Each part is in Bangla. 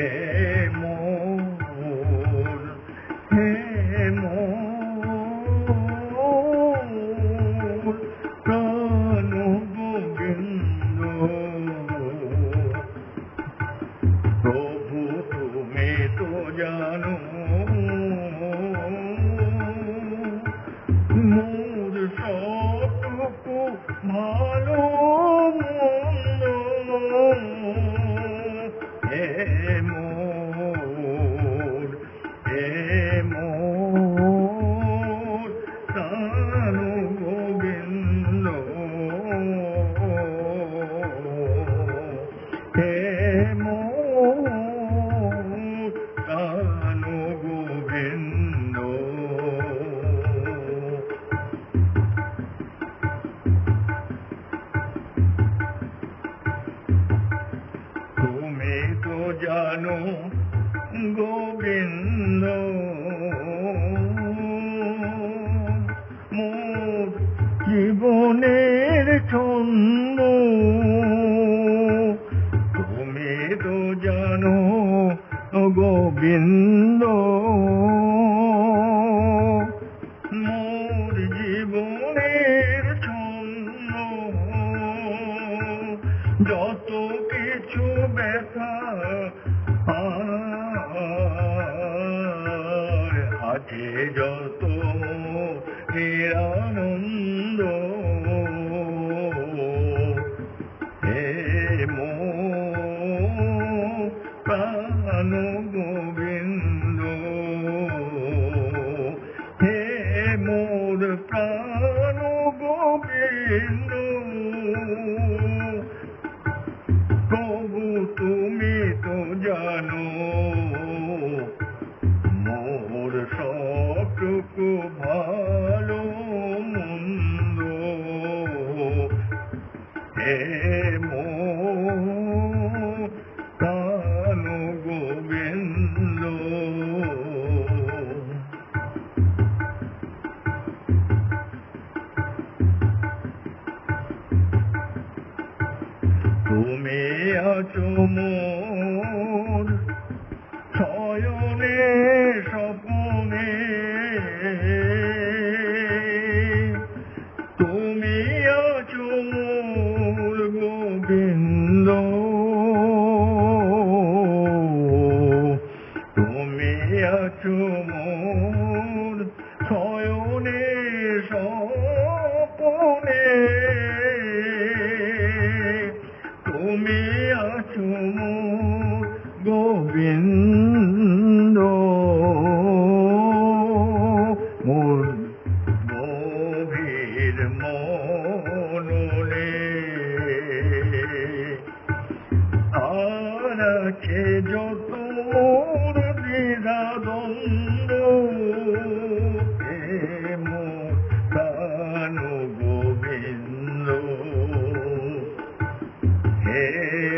হে গোবিন্দ মোর জীবনের ছন্দ তুমি তো জানো গোবিন্দ মোর জীবনের আছে যত নিরানন্দ হে মো প্রাণ গোবিন্দ হে মোর প্রাণ গোবিন্দ সবটুকু ভালো মন্দ প্রাণ গোবিন্দ তুমি আছো মোর ছয়নে স্বপনে আছো মোর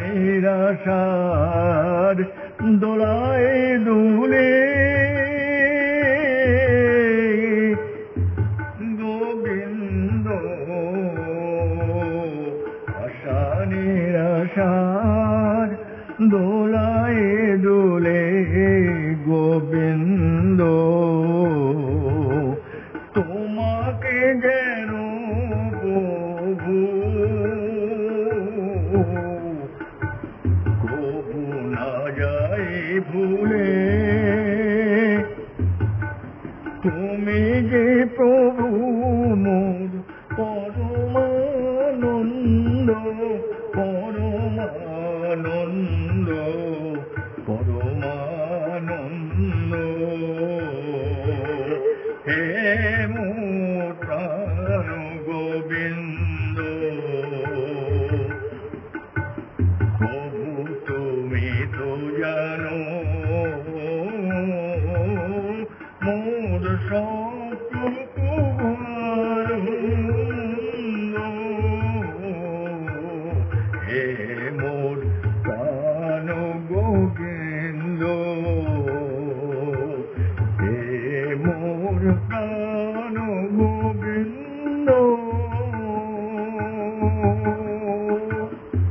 নিরাশার দোলায় দুলে। গোবিন্দ আশা নিরাশার দোলায় দুলে। যে প্রভু মোর পরমানন্দ পরমানন্দ।